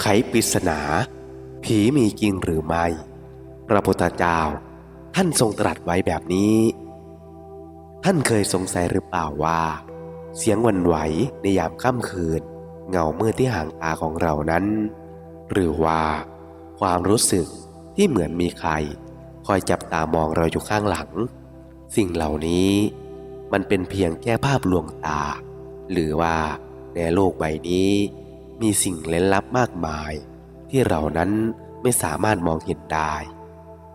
ไขปริศนา ผีมีจริงหรือไม่ พระพุทธเจ้า ท่านทรงตรัสไว้แบบนี้ ท่านเคยสงสัยหรือเปล่าว่า เสียงวันไหวในยามค่ำคืน เงามืดที่ห่างตาของเรานั้น หรือว่าความรู้สึกที่เหมือนมีใคร คอยจับตามองเราอยู่ข้างหลัง สิ่งเหล่านี้มันเป็นเพียงแค่ภาพลวงตา หรือว่าในโลกใบนี้ มีสิ่งเล้นลับมากมาย ที่เรานั้นไม่สามารถมองเห็นได้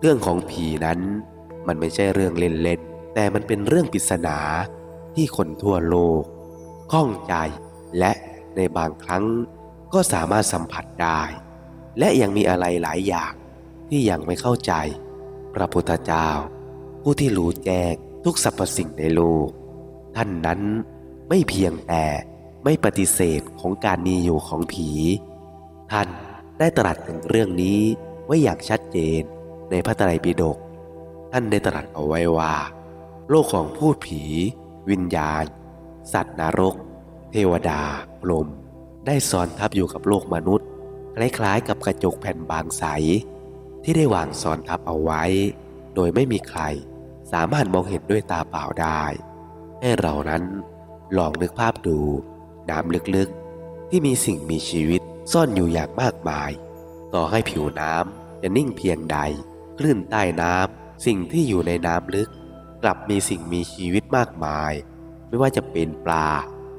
เรื่องของผีนั้นมันไม่ใช่เรื่องเล่นๆ แต่มันเป็นเรื่องปริศนาที่คนทั่วโลกข้องใจ และในบางครั้งก็สามารถสัมผัสได้ และยังมีอะไรหลายอย่างที่ยังไม่เข้าใจ พระพุทธเจ้า ผู้ที่รู้แจ้งทุกสรรพสิ่งในโลก ท่านนั้นไม่เพียงแต่ ไม่ปฏิเสธของการมีอยู่ของผี ท่านได้ตรัสถึงเรื่องนี้ไว้อย่างชัดเจนในพระไตรปิฎกท่านได้ตรัสเอาไว้ว่า โลกของพูดผี วิญญาณ สัตว์นรก เทวดาพรหมได้ซ้อนทับอยู่กับโลกมนุษย์ คล้ายๆ กับกระจกแผ่นบางใส ที่ได้วางซ้อนทับเอาไว้ โดยไม่มีใคร สามารถมองเห็นด้วยตาเปล่าได้ ให้เรานั้นลองนึกภาพดู น้ำลึกๆ ที่มีสิ่งมีชีวิตซ่อนอยู่อย่างมากมาย ต่อให้ผิวน้ำจะนิ่งเพียงใด คลื่นใต้น้ำสิ่งที่อยู่ในน้ำลึก กลับมีสิ่งมีชีวิตมากมาย ไม่ว่าจะเป็นปลา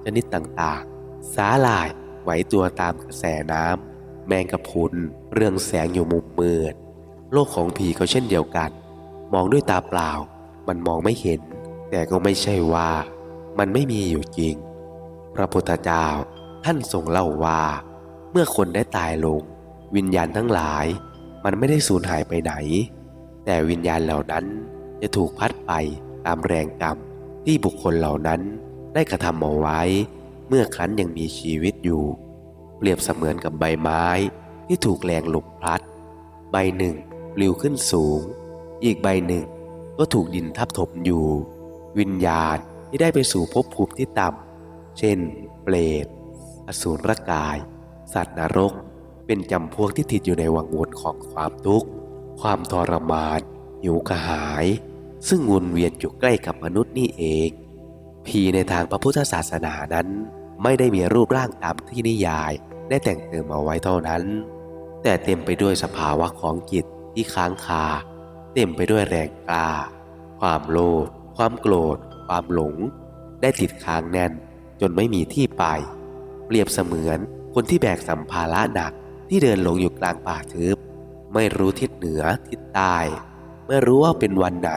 ชนิดต่างๆ สาหร่ายไหวตัวตามกระแสน้ำแมงกะพรุนเรืองแสงอยู่มุมมืดโลกของผีก็เช่นเดียวกัน มองด้วยตาเปล่า มันมองไม่เห็น แต่ก็ไม่ใช่ว่า มันไม่มีอยู่จริง พระพุทธเจ้าท่านทรงเล่าว่า เมื่อคนได้ตายลง วิญญาณทั้งหลาย มันไม่ได้สูญหายไปไหน แต่วิญญาณเหล่านั้นจะถูกพัดไปตามแรงกรรมที่บุคคลเหล่านั้นได้กระทำเอาไว้ เมื่อครั้นยังมีชีวิตอยู่ เปรียบเสมือนกับใบไม้ที่ถูกแรงลมพัด ใบหนึ่งปลิวขึ้นสูง อีกใบหนึ่งก็ถูกดินทับถมอยู่ วิญญาณที่ได้ไปสู่ภพภูมิที่ต่ำ เช่น เปรต อสูรกาย สัตว์นรก เป็นจำพวกที่ติดอยู่ในวังวนของความทุกข์ ความทรมาน หิวกระหาย ซึ่งวนเวียนอยู่ใกล้กับมนุษย์นี่เอง ผีในทางพระพุทธศาสนานั้น ไม่ได้มีรูปร่างตามที่นิยายได้แต่งเติมเอาไว้เท่านั้น แต่เต็มไปด้วยสภาวะของจิตที่ค้างคา เต็มไปด้วยแรงกล้า ความโลภความโกรธ ความหลง ได้ติดค้างแน่น จนไม่มีที่ไป เปรียบเสมือนคนที่แบกสัมภาระหนักที่เดินหลงอยู่กลางป่าทึบ ไม่รู้ทิศเหนือทิศใต้ไม่รู้ว่าเป็นวันไหน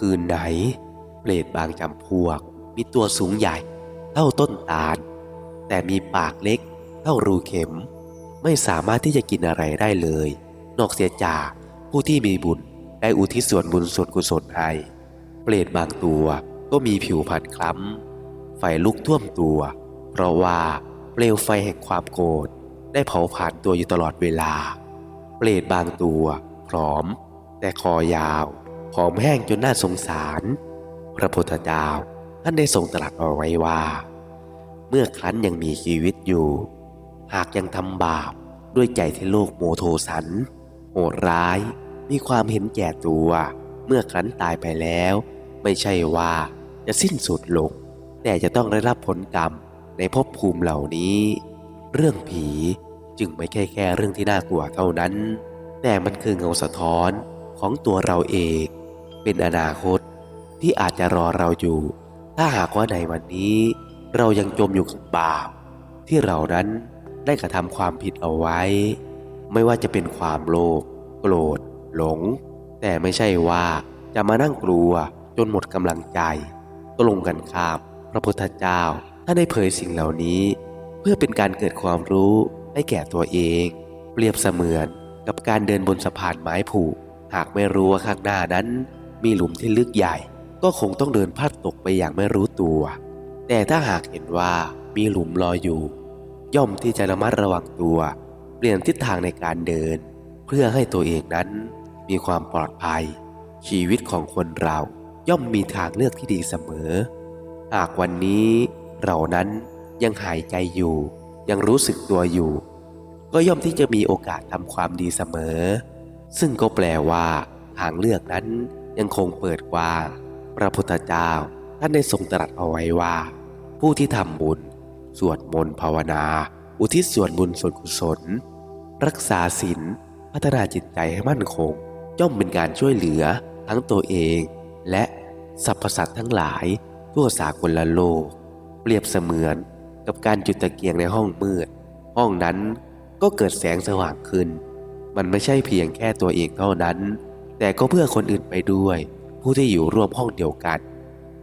คืนไหน เปรตบางจำพวก มีตัวสูงใหญ่ เท่าต้นตาล แต่มีปากเล็ก เท่ารูเข็ม ไม่สามารถที่จะกินอะไรได้เลย นอกเสียจากผู้ที่มีบุญได้อุทิศส่วนบุญส่วนกุศลให้ เปรตบางตัวก็มีผิวพรรณคล้ำ ไฟลุกท่วมตัว เพราะว่าเปลวไฟแห่งความโกรธได้เผาผ่านตัวอยู่ตลอดเวลา เปรตบางตัวพร้อม แต่คอยาวผอมแห้งจนน่าสงสาร พระพุทธเจ้าท่านได้ทรงตรัสเอาไว้ว่า เมื่อครั้นยังมีชีวิตอยู่ หากยังทำบาปด้วยใจที่โลกโมโทสัน โหดร้าย มีความเห็นแก่ตัว เมื่อครั้นตายไปแล้ว ไม่ใช่ว่าจะสิ้นสุดลง แต่จะต้องได้รับผลกรรมในภพภูมิเหล่านี้ เรื่องผีจึงไม่แค่แค่เรื่องที่น่ากลัวเท่านั้น แต่มันคือเงาสะท้อนของตัวเราเอง เป็นอนาคตที่อาจจะรอเราอยู่ ถ้าหากว่าในวันนี้ เรายังจมอยู่กับบาปที่เรานั้นได้กระทำความผิดเอาไว้ ไม่ว่าจะเป็นความโลภโกรธ หลง แต่ไม่ใช่ว่าจะมานั่งกลัวจนหมดกำลังใจตรงกันข้าม พระพุทธเจ้าท่านได้เผยสิ่งเหล่านี้ เพื่อเป็นการเกิดความรู้ให้แก่ตัวเอง เปรียบเสมือนกับการเดินบนสะพานไม้ผูก หากไม่รู้ว่าข้างหน้านั้น มีหลุมที่ลึกใหญ่ ก็คงต้องเดินพลาดตกไปอย่างไม่รู้ตัว แต่ถ้าหากเห็นว่ามีหลุมรออยู่ ย่อมที่จะระมัดระวังตัว เปลี่ยนทิศทางในการเดิน เพื่อให้ตัวเองนั้น มีความปลอดภัย ชีวิตของคนเราย่อมมีทางเลือกที่ดีเสมอ หากวันนี้เรานั้นยังหายใจอยู่ ยังรู้สึกตัวอยู่ ก็ย่อมที่จะมีโอกาสทำความดีเสมอ ซึ่งก็แปลว่า ทางเลือกนั้นยังคงเปิดกว้างพระพุทธเจ้าท่านได้ทรงตรัสเอาไว้ว่า ผู้ที่ทำบุญ สวดมนต์ภาวนา อุทิศส่วนบุญส่วนกุศล รักษาศีลพัฒนาจิตใจให้มั่นคงย่อมเป็นการช่วยเหลือทั้งตัวเอง และสรรพสัตว์ทั้งหลาย ทั่วสากลโลก เปรียบเสมือนกับการจุดตะเกียงในห้องมืด ห้องนั้นก็เกิดแสงสว่างขึ้น มันไม่ใช่เพียงแค่ตัวเองเท่านั้น แต่ก็เพื่อคนอื่นไปด้วย ผู้ที่อยู่ร่วมห้องเดียวกัน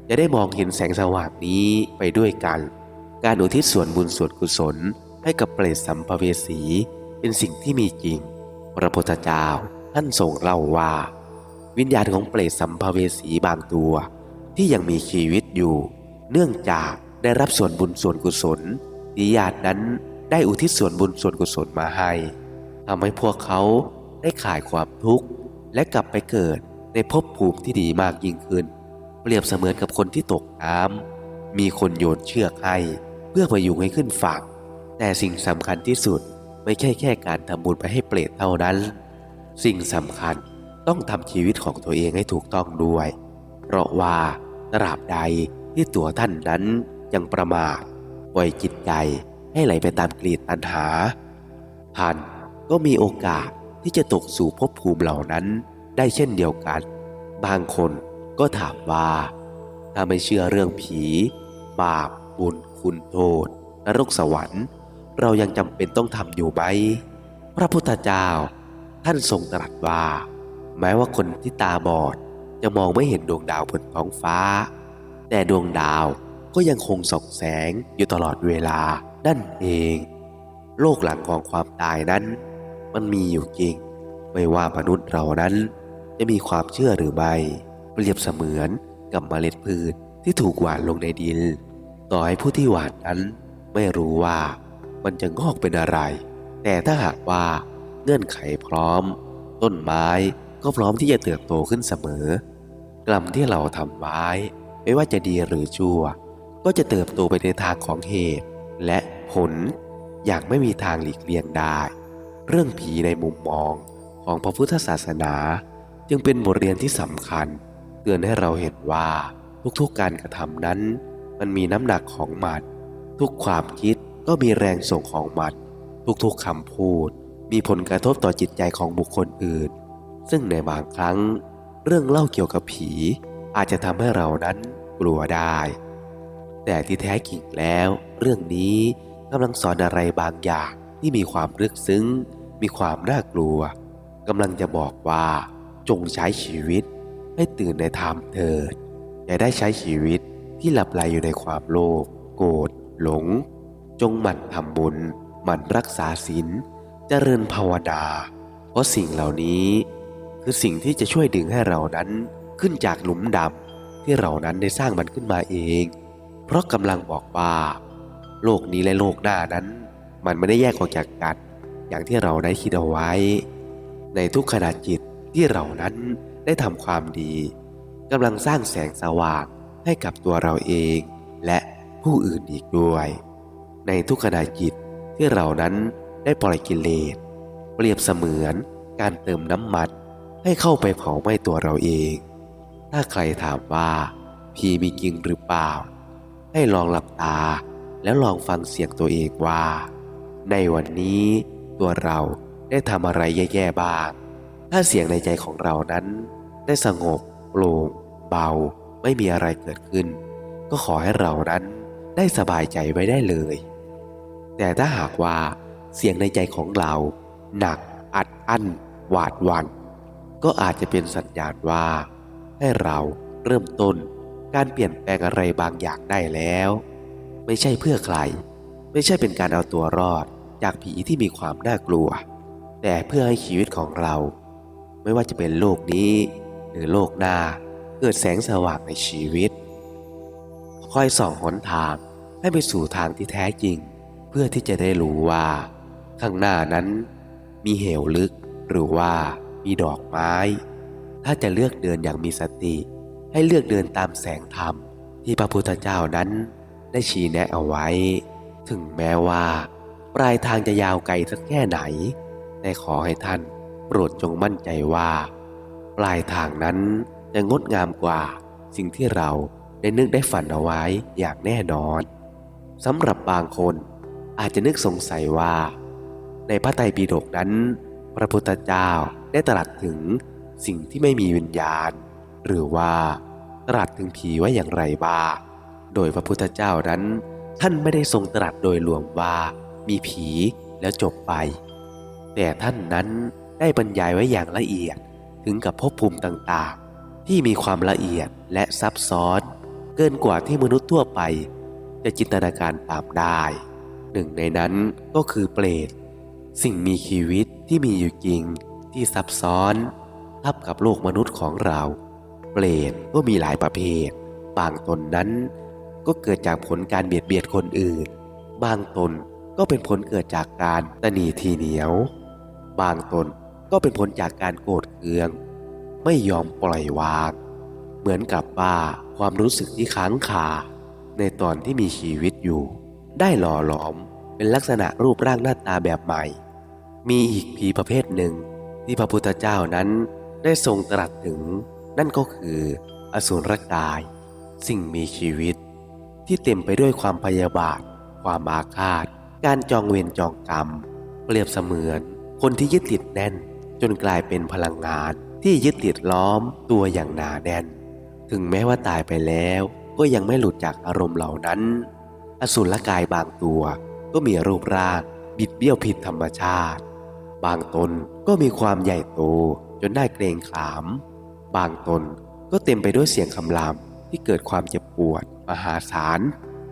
จะได้มองเห็นแสงสว่างนี้ไปด้วยกัน การอุทิศส่วนบุญส่วนกุศล ให้กับเปรตสัมภเวสี เป็นสิ่งที่มีจริง พระพุทธเจ้าท่านทรงเล่าว่า วิญญาณของเปรตสัมภเวสีบางตัว ที่ยังมีชีวิตอยู่ เนื่องจากได้รับส่วนบุญส่วนกุศลที่ญาตินั้นได้อุทิศส่วนบุญส่วนกุศลมาให้ทำให้พวกเขาได้ขายความทุกข์และกลับไปเกิดในภพภูมิที่ดีมากยิ่งขึ้น เปรียบเสมือนกับคนที่ตกน้ำมีคนโยนเชือกให้ เพื่อพยุงให้ขึ้นฝั่งแต่สิ่งสำคัญที่สุดไม่ใช่แค่การทำบุญไปให้เปรตเท่านั้น สิ่งสำคัญต้องทำชีวิตของตัวเองให้ถูกต้องด้วย เพราะว่า ตราบใดที่ตัวท่านนั้นยังประมาทปล่อยจิตใจให้ไหลไปตามกลีดตัณหา ท่านก็มีโอกาสที่จะตกสู่ภพภูมิเหล่านั้นได้เช่นเดียวกัน บางคนก็ถามว่า ถ้าไม่เชื่อเรื่องผี บาป บุญ คุณโทษนรกสวรรค์ เรายังจำเป็นต้องทำอยู่ไหม พระพุทธเจ้า ท่านทรงตรัสว่า แม้ว่าคนที่ตาบอด จะมองไม่เห็นดวงดาวบนท้องฟ้า แต่ดวงดาวก็ยังคงส่องแสงอยู่ตลอดเวลานั่นเอง โลกหลังของความตายนั้น มันมีอยู่จริง ไม่ว่ามนุษย์เรานั้น จะมีความเชื่อหรือไม่เปรียบเสมือนกับเมล็ดพืชที่ถูกหว่านลงในดิน ต่อให้ผู้ที่หว่านนั้น ไม่รู้ว่ามันจะงอกเป็นอะไร แต่ถ้าหากว่าเงื่อนไขพร้อม ต้นไม้ก็พร้อมที่จะเติบโตขึ้นเสมอ กลัมที่เราทำไว้ ไม่ว่าจะดีหรือชั่ว ก็จะเติบโตไปในทางของเหตุ และผล อย่างไม่มีทางหลีกเลี่ยงได้ เรื่องผีในมุมมองของพระพุทธศาสนา จึงเป็นบทเรียนที่สำคัญ เตือนให้เราเห็นว่าทุกๆการกระทำนั้น มันมีน้ำหนักของมันทุกความคิดก็มีแรงส่งของมันทุกๆคำพูด มีผลกระทบต่อจิตใจของบุคคลอื่น ซึ่งในบางครั้ง เรื่องเล่าเกี่ยวกับผี อาจจะทำให้เรานั้นกลัวได้ แต่ที่แท้จริงแล้ว เรื่องนี้กำลังสอนอะไรบางอย่างที่มีความลึกซึ้ง มีความน่ากลัวกำลังจะบอกว่าจงใช้ชีวิตให้ตื่นในธรรมเถิดอย่าได้ใช้ชีวิตที่หลับไหลอยู่ในความโลภโกรธหลง จงหมั่นทำบุญหมั่นรักษาศีลเจริญภาวนาเพราะสิ่งเหล่านี้ คือสิ่งที่จะช่วยดึงให้เรานั้นขึ้นจากหลุมดำที่เรานั้นได้สร้างมันขึ้นมาเอง เพราะกำลังบอกว่า โลกนี้และโลกหน้านั้น มันไม่ได้แยกออกจากกันอย่างที่เราได้คิดเอาไว้ ในทุกขณะจิตที่เรานั้นได้ทำความดีกำลังสร้างแสงสว่างให้กับตัวเราเอง และผู้อื่นอีกด้วย ในทุกขณะจิตที่เรานั้นได้ปล่อยกิเลสเปรียบเสมือนการเติมน้ำมัน ให้เข้าไปเผาไหม้ตัวเราเอง ถ้าใครถามว่า ผีมีจริงหรือเปล่า ให้ลองหลับตาแล้วลองฟังเสียงตัวเองว่า ในวันนี้ตัวเราได้ทำอะไรแย่ๆบ้าง ถ้าเสียงในใจของเรานั้น ได้สงบโปร่งเบา ไม่มีอะไรเกิดขึ้น ก็ขอให้เรานั้นได้สบายใจไว้ได้เลย แต่ถ้าหากว่าเสียงในใจของเรา หนักอัดอั้นหวาดหวัน่น ก็อาจจะเป็นสัญญาณว่า ให้เราเริ่มต้นการเปลี่ยนแปลงอะไรบางอย่างได้แล้ว ไม่ใช่เพื่อใคร ไม่ใช่เป็นการเอาตัวรอดจากผีที่มีความน่ากลัว แต่เพื่อให้ชีวิตของเรา ไม่ว่าจะเป็นโลกนี้ หรือโลกหน้าเกิดแสงสว่างในชีวิตคอยส่องหนทางให้ไปสู่ทางที่แท้จริง เพื่อที่จะได้รู้ว่า ข้างหน้านั้นมีเหวลึกหรือว่า มีดอกไม้ ถ้าจะเลือกเดินอย่างมีสติ ให้เลือกเดินตามแสงธรรมที่พระพุทธเจ้านั้นได้ชี้แนะเอาไว้ ถึงแม้ว่า ปลายทางจะยาวไกลสักแค่ไหน แต่ขอให้ท่านโปรดจงมั่นใจว่า ปลายทางนั้นจะงดงามกว่า สิ่งที่เราได้นึกได้ฝันเอาไว้อย่างแน่นอนสำหรับบางคนอาจจะนึกสงสัยว่า ในพระไตรปิฎกนั้น พระพุทธเจ้าได้ตรัสถึงสิ่งที่ไม่มีวิญญาณ หรือว่าตรัสถึงผีไว้อย่างไรบ้างโดยพระพุทธเจ้านั้น ท่านไม่ได้ทรงตรัสโดยรวมว่ามีผีแล้วจบไป แต่ท่านนั้นได้บรรยายไว้อย่างละเอียดถึงกับภพภูมิต่างๆ ที่มีความละเอียดและซับซ้อน เกินกว่าที่มนุษย์ทั่วไป จะจินตนาการตามได้ หนึ่งในนั้นก็คือเปรตสิ่งมีชีวิต ที่มีอยู่จริงที่ซับซ้อนทับกับโลกมนุษย์ของเรา เปรตก็มีหลายประเภท บางตนนั้นก็เกิดจากผลการเบียดเบียนคนอื่น บางตนก็เป็นผลเกิดจากการตนีทีเหนียว บางตนก็เป็นผลจากการโกรธเคือง ไม่ยอมปล่อยวาง เหมือนกับว่าความรู้สึกที่ค้างคาในตอนที่มีชีวิตอยู่ ได้หล่อหลอมเป็นลักษณะรูปร่างหน้าตาแบบใหม่ มีอีกผีประเภทหนึ่ง ที่พระพุทธเจ้านั้นได้ทรงตรัสถึง นั่นก็คือ อสุรกาย สิ่งมีชีวิต ที่เต็มไปด้วยความพยาบาท ความอาฆาต การจองเวรจองกรรม เปรียบเสมือน คนที่ยึดติดแน่น จนกลายเป็นพลังงานที่ยึดติดล้อมตัวอย่างหนาแน่น ถึงแม้ว่าตายไปแล้วก็ยังไม่หลุดจากอารมณ์เหล่านั้น อสุรกายบางตัวก็มีรูปร่างบิดเบี้ยวผิดธรรมชาติ บางตนก็มีความใหญ่โตจนน่าเกรงขาม บางตนก็เต็มไปด้วยเสียงคำรามที่เกิดความเจ็บปวดมหาศาล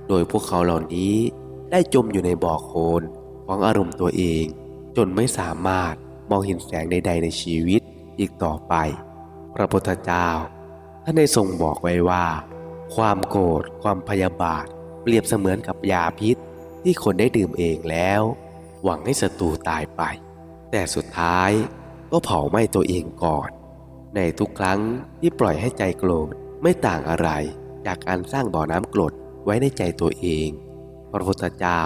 โดยพวกเขาเหล่านี้ได้จมอยู่ในบ่อโคลนของอารมณ์ตัวเอง จนไม่สามารถมองเห็นแสงใด ๆ ในชีวิตอีกต่อไป พระพุทธเจ้าท่านได้ทรงบอกไว้ว่า ความโกรธความพยาบาท เปรียบเสมือนกับยาพิษที่คนได้ดื่มเองแล้ว หวังให้ศัตรูตายไป แต่สุดท้ายก็เผาไหม้ตัวเองก่อน ในทุกครั้งที่ปล่อยให้ใจโกรธไม่ต่างอะไร จากการสร้างบ่อน้ำกรดไว้ในใจตัวเอง พระพุทธเจ้า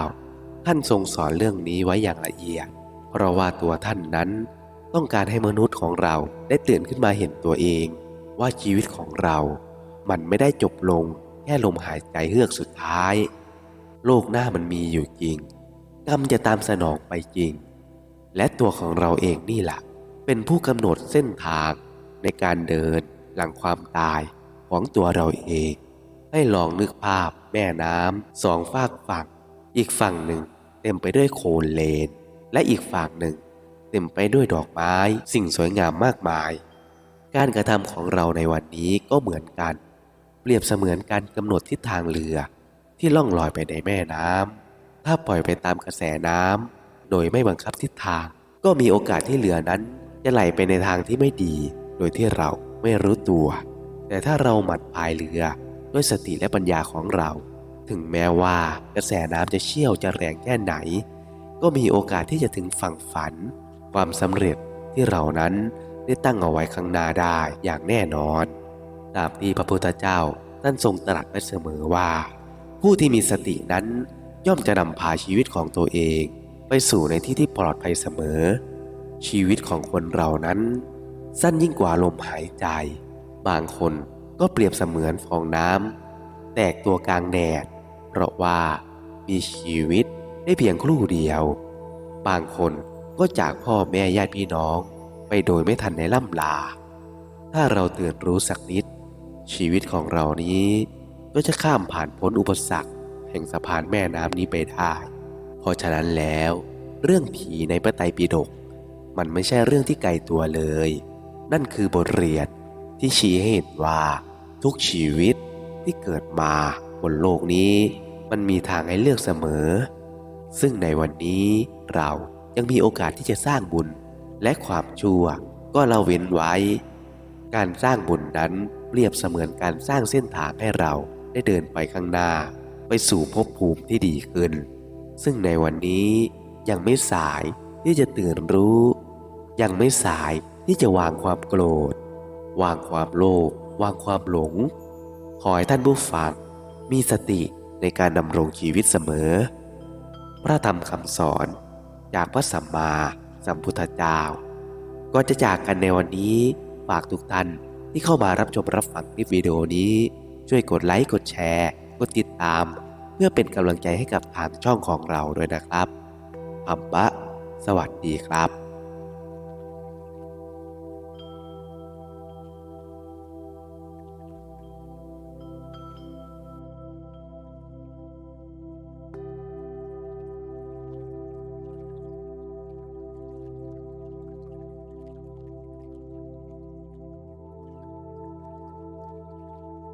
ท่านทรงสอนเรื่องนี้ไว้อย่างละเอียด เพราะว่าตัวท่านนั้นต้องการให้มนุษย์ของเราได้ตื่นขึ้นมาเห็นตัวเอง ว่าชีวิตของเรา มันไม่ได้จบลงแค่ลมหายใจเฮือกสุดท้าย โลกหน้ามันมีอยู่จริง กรรมจะตามสนองไปจริง และตัวของเราเองนี่แหละเป็นผู้กำหนดเส้นทางในการเดินหลังความตายของตัวเราเอง ให้ลองนึกภาพแม่น้ำสองฝากฝั่ง อีกฝั่งหนึ่งเต็มไปด้วยโคลนเลน และอีกฝั่งหนึ่ง เต็มไปด้วยดอกไม้สิ่งสวยงามมากมาย การกระทำของเราในวันนี้ก็เหมือนกัน เปรียบเสมือนการกำหนดทิศทางเรือ ที่ล่องลอยไปในแม่น้ำถ้าปล่อยไปตามกระแสน้ำ โดยไม่บังคับทิศทาง ก็มีโอกาสที่เรือนั้น จะไหลไปในทางที่ไม่ดี โดยที่เราไม่รู้ตัว แต่ถ้าเราหมั่นพายเรือด้วยสติและปัญญาของเรา ถึงแม้ว่ากระแสน้ำจะเชี่ยวจะแรงแค่ไหน ก็มีโอกาสที่จะถึงฝั่งฝัน ความสำเร็จที่เรานั้นได้ตั้งเอาไว้ข้างหน้าได้อย่างแน่นอน ตามที่พระพุทธเจ้าท่านทรงตรัสไว้เสมอว่า ผู้ที่มีสตินั้นย่อมจะนำพาชีวิตของตัวเอง ไปสู่ในที่ที่ปลอดภัยเสมอ ชีวิตของคนเรานั้น สั้นยิ่งกว่าลมหายใจ บางคนก็เปรียบเสมือนฟองน้ำแตกตัวกลางแดด เพราะว่ามีชีวิตได้เพียงครู่เดียว บางคนก็จากพ่อแม่ญาติพี่น้อง ไปโดยไม่ทันในล่ำลา ถ้าเราตื่นรู้สักนิด ชีวิตของเรานี้ ก็จะข้ามผ่านพ้นอุปสรรค แห่งสะพานแม่น้ำนี้ไปได้ ราะฉะนั้นแล้ว เรื่องผีในพระไตรปิฎกมันไม่ใช่เรื่องที่ไกลตัวเลย นั่นคือบทเรียนที่ชี้ให้เห็นว่าทุกชีวิตที่เกิดมาบนโลกนี้ มันมีทางให้เลือกเสมอ ซึ่งในวันนี้เรายังมีโอกาสที่จะสร้างบุญและความชั่วก็เราเว้นไว้ การสร้างบุญนั้นเปรียบเสมือนการสร้างเส้นทางให้เราได้เดินไปข้างหน้า ไปสู่ภพภูมิที่ดีขึ้น ซึ่งในวันนี้ยังไม่สายที่จะตื่นรู้ ยังไม่สายที่จะวางความโกรธ วางความโลภวางความหลง ขอให้ท่านผู้ฟังมีสติในการดำรงชีวิตเสมอ พระธรรมคำสอนจากพระสัมมาสัมพุทธเจ้าก่อนจะจากกันในวันนี้ฝากทุกท่านที่เข้ามารับชมรับฟังคลิปวิดีโอนี้ ช่วยกดไลค์กดแชร์ กดติดตาม เพื่อเป็นกำลังใจให้กับทางช่องของเราด้วยนะครับอัมบะ สวัสดีครับ